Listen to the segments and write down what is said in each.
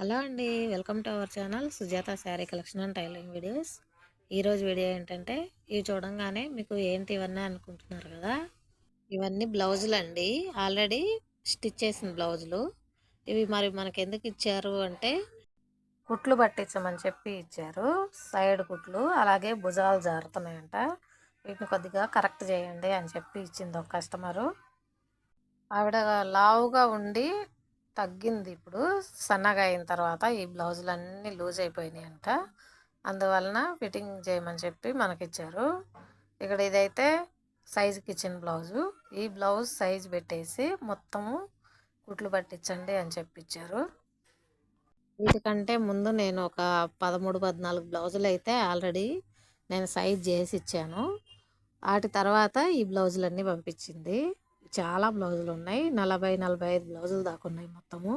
Hello అండి welcome to our channel Sujatha sari collection and tailoring videos. ఈరోజు video ఏంటంటే ఇవి చూడంగానే మీకు ఏంటి ఇవన్నీ అనుకుంటున్నారు కదా? ఇవన్నీ బ్లౌజులు అండి. ఆల్రెడీ స్టిచ్ చేసిన బ్లౌజులు. ఇవి మరి మనకి ఎందుకు ఇచ్చారు అంటే కుట్లు పట్టించమని చెప్పి ఇచ్చారు. సైడ్ కుట్లు అలాగే భుజాలు జారుతున్నాయంట. వీటిని కొద్దిగా కరెక్ట్ చేయండి అని చెప్పి ఇచ్చింది ఒక కస్టమరు. ఆవిడ లావుగా ఉండి తగ్గింది ఇప్పుడు. సన్నగా అయిన తర్వాత ఈ బ్లౌజులు అన్నీ లూజ్ అయిపోయినాయి అంట అందువలన ఫిట్టింగ్ చేయమని చెప్పి మనకిచ్చారు. ఇక్కడ ఇదైతే సైజుకి ఇచ్చిన బ్లౌజు. ఈ బ్లౌజ్ సైజు పెట్టేసి మొత్తము కుట్లు పట్టించండి అని చెప్పించారు వీటికంటే ముందు నేను ఒక పదమూడు పద్నాలుగు బ్లౌజులు అయితే ఆల్రెడీ నేను సైజ్ చేసి ఇచ్చాను వాటి తర్వాత ఈ బ్లౌజులన్నీ పంపించింది. చాలా బ్లౌజులు ఉన్నాయి. నలభై నలభై ఐదు బ్లౌజులు దాకా ఉన్నాయి మొత్తము.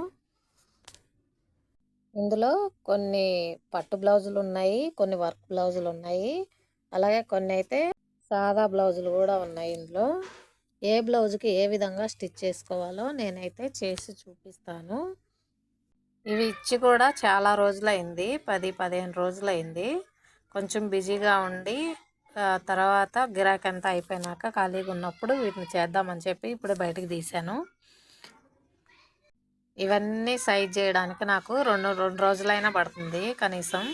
ఇందులో కొన్ని పట్టు బ్లౌజులు ఉన్నాయి కొన్ని వర్క్ బ్లౌజులు ఉన్నాయి. అలాగే కొన్ని అయితే సాదా బ్లౌజులు కూడా ఉన్నాయి ఇందులో. ఏ బ్లౌజ్కి ఏ విధంగా స్టిచ్ చేసుకోవాలో నేనైతే చేసి చూపిస్తాను. ఇవి ఇచ్చి కూడా చాలా రోజులైంది. పది పదిహేను రోజులైంది. కొంచెం బిజీగా ఉండి తర్వాత గిరాకీ అంతా అయిపోయినాక ఖాళీగా ఉన్నప్పుడు వీటిని చేద్దామని చెప్పి ఇప్పుడు బయటకు తీశాను. ఇవన్నీ సైజ్ చేయడానికి నాకు రెండు రెండు రోజులైనా పడుతుంది కనీసం.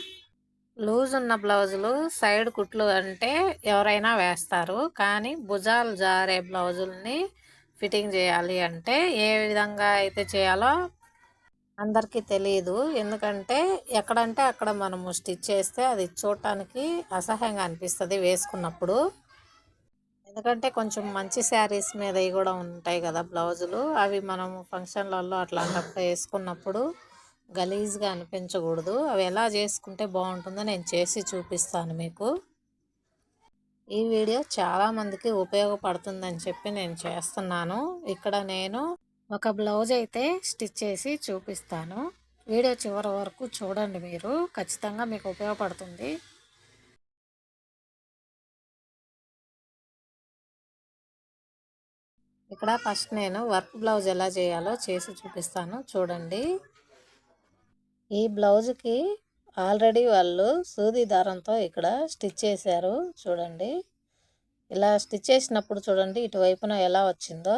లూజ్ ఉన్న బ్లౌజులు సైడ్ కుట్లు అంటే ఎవరైనా వేస్తారు కానీ భుజాలు జారే బ్లౌజుల్ని ఫిట్టింగ్ చేయాలి అంటే ఏ విధంగా అయితే చేయాలో అందరికీ తెలియదు ఎందుకంటే ఎక్కడంటే అక్కడ మనము స్టిచ్ చేస్తే అది చూడటానికి అసహ్యంగా అనిపిస్తుంది వేసుకున్నప్పుడు. ఎందుకంటే కొంచెం మంచి శారీస్ మీద కూడా ఉంటాయి కదా బ్లౌజులు. అవి మనము ఫంక్షన్లలో అట్లాంటప్పుడు వేసుకున్నప్పుడు గలీజ్గా అనిపించకూడదు. అవి ఎలా చేసుకుంటే బాగుంటుందో నేను చేసి చూపిస్తాను మీకు. ఈ వీడియో చాలామందికి ఉపయోగపడుతుందని చెప్పి నేను చేస్తున్నాను. ఇక్కడ నేను ఒక బ్లౌజ్ అయితే స్టిచ్ చేసి చూపిస్తాను. వీడియో చివరి వరకు చూడండి మీరు. ఖచ్చితంగా మీకు ఉపయోగపడుతుంది. ఇక్కడ ఫస్ట్ నేను వర్క్ బ్లౌజ్ ఎలా చేయాలో చేసి చూపిస్తాను. చూడండి. ఈ బ్లౌజ్కి ఆల్రెడీ వాళ్ళు సూది దారంతో ఇక్కడ స్టిచ్ చేశారు. చూడండి. ఇలా స్టిచ్ చేసినప్పుడు చూడండి ఇటువైపున ఎలా వచ్చిందో.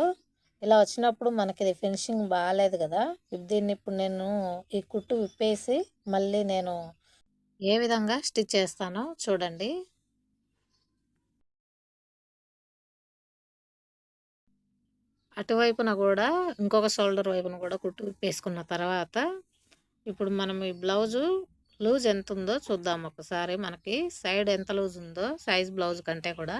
ఇలా వచ్చినప్పుడు మనకి ఇది ఫినిషింగ్ బాగాలేదు కదా దీన్ని ఇప్పుడు నేను ఈ కుట్టు విప్పేసి మళ్ళీ నేను ఏ విధంగా స్టిచ్ చేస్తానో చూడండి. అటువైపున కూడా ఇంకొక షోల్డర్ వైపున కూడా కుట్టు విప్పేసుకున్న తర్వాత ఇప్పుడు మనం ఈ బ్లౌజు లూజ్ ఎంత ఉందో చూద్దాం ఒకసారి. మనకి సైడ్ ఎంత లూజ్ ఉందో సైజ్ బ్లౌజ్ కంటే కూడా.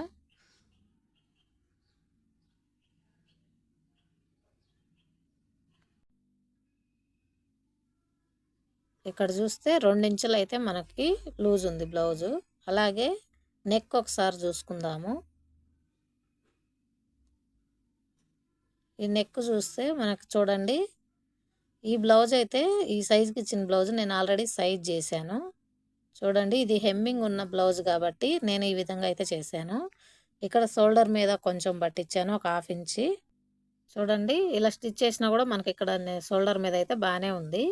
ఇక్కడ చూస్తే రెండించులు అయితే మనకి లూజ్ ఉంది బ్లౌజు. అలాగే నెక్ ఒకసారి చూసుకుందాము. ఈ నెక్ చూస్తే మనకు చూడండి ఈ బ్లౌజ్ అయితే ఈ సైజుకి ఇచ్చిన బ్లౌజ్ నేను ఆల్రెడీ సైజ్ చేశాను. చూడండి ఇది హెమ్మింగ్ ఉన్న బ్లౌజ్ కాబట్టి నేను ఈ విధంగా అయితే చేశాను. ఇక్కడ షోల్డర్ మీద కొంచెం పట్టించాను ఒక హాఫ్ ఇంచి. చూడండి ఇలా స్టిచ్ చేసినా కూడా మనకి ఇక్కడ షోల్డర్ మీద అయితే బాగానే ఉంది.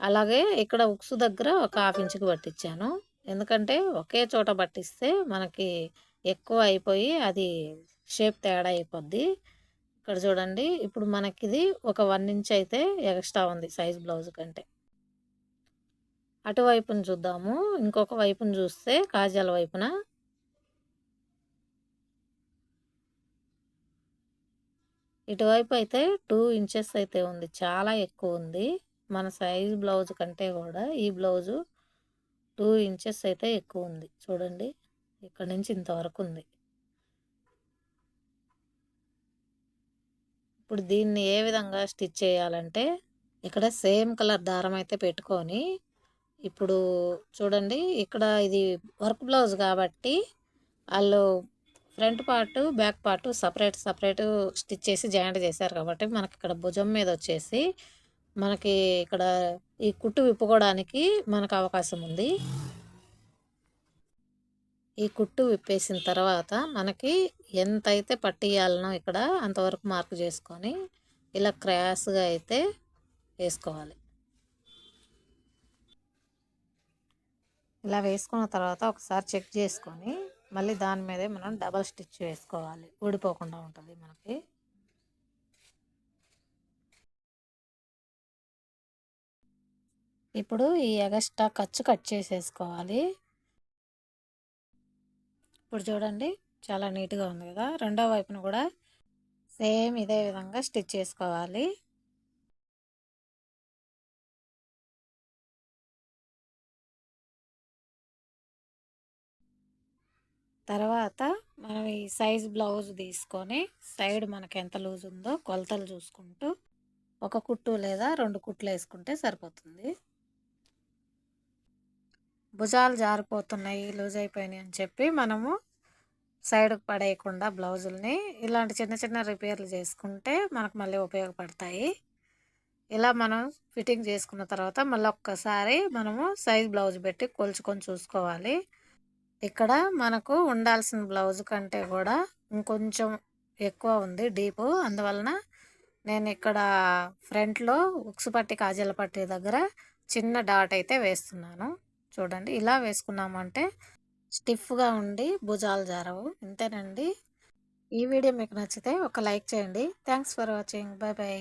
అలాగే ఇక్కడ ఉక్సు దగ్గర ఒక హాఫ్ ఇంచుకి పట్టించాను ఎందుకంటే ఒకే చోట పట్టిస్తే మనకి ఎక్కువ అయిపోయి అది షేప్ తేడా అయిపోద్ది. ఇక్కడ చూడండి ఇప్పుడు మనకి ఇది ఒక వన్ ఇంచ్ అయితే ఎక్స్ట్రా ఉంది సైజ్ బ్లౌజ్ కంటే. అటువైపును చూద్దాము. ఇంకొక వైపును చూస్తే కాజాల వైపున. ఇటువైపు అయితే టూ ఇంచెస్ అయితే ఉంది. చాలా ఎక్కువ ఉంది. మన సైజ్ బ్లౌజ్ కంటే కూడా ఈ బ్లౌజు టూ ఇంచెస్ అయితే ఎక్కువ ఉంది చూడండి ఇక్కడ నుంచి ఇంతవరకు ఉంది ఇప్పుడు దీన్ని ఏ విధంగా స్టిచ్ చేయాలంటే ఇక్కడ సేమ్ కలర్ దారం అయితే పెట్టుకొని ఇప్పుడు చూడండి ఇక్కడ ఇది వర్క్ బ్లౌజ్ కాబట్టి వాళ్ళు front part back part separate separate stitch చేసి జాయింట్ చేశారు కాబట్టి మనకి ఇక్కడ భుజం మీద వచ్చేసి మనకి ఇక్కడ ఈ కుట్టు విప్పుకోవడానికి మనకు అవకాశం ఉంది. ఈ కుట్టు విప్పేసిన తర్వాత మనకి ఎంతైతే పట్టియాలనో ఇక్కడ అంతవరకు మార్క్ చేసుకొని ఇలా క్రాస్గా అయితే వేసుకోవాలి. ఇలా వేసుకున్న తర్వాత ఒకసారి చెక్ చేసుకొని మళ్ళీ దాని మీదే మనం డబల్ స్టిచ్ వేసుకోవాలి. ఊడిపోకుండా ఉంటుంది మనకి. ఇప్పుడు ఈ ఎగస్ట్రా ఖర్చు కట్ చేసేసుకోవాలి. ఇప్పుడు చూడండి చాలా నీట్గా ఉంది కదా. రెండో వైపున కూడా సేమ్ ఇదే విధంగా స్టిచ్ చేసుకోవాలి. తర్వాత మనం ఈ సైజ్ బ్లౌజ్ తీసుకొని సైడ్ మనకు ఎంత లూజ్ ఉందో కొలతలు చూసుకుంటూ ఒక కుట్టు లేదా రెండు కుట్లు వేసుకుంటే సరిపోతుంది. భుజాలు జారిపోతున్నాయి లూజ్ అయిపోయినాయి అని చెప్పి మనము సైడ్కి పడేయకుండా బ్లౌజుల్ని ఇలాంటి చిన్న చిన్న రిపేర్లు చేసుకుంటే మనకు మళ్ళీ ఉపయోగపడతాయి. ఇలా మనం ఫిట్టింగ్ చేసుకున్న తర్వాత మళ్ళీ ఒక్కసారి మనము సైజ్ బ్లౌజ్ పెట్టి కొలుచుకొని చూసుకోవాలి. ఇక్కడ మనకు ఉండాల్సిన బ్లౌజ్ కంటే కూడా ఇంకొంచెం ఎక్కువ ఉంది డీపు. అందువలన నేను ఇక్కడ ఫ్రంట్లో ఉక్సు పట్టి కాజల పట్టి దగ్గర చిన్న డాట్ అయితే వేస్తున్నాను. చూడండి ఇలా వేసుకున్నామంటే స్టిఫ్గా ఉండి భుజాలు జారవు. ఇంతేనండి. ఈ వీడియో మీకు నచ్చితే ఒక లైక్ చేయండి. Thanks for watching. Bye bye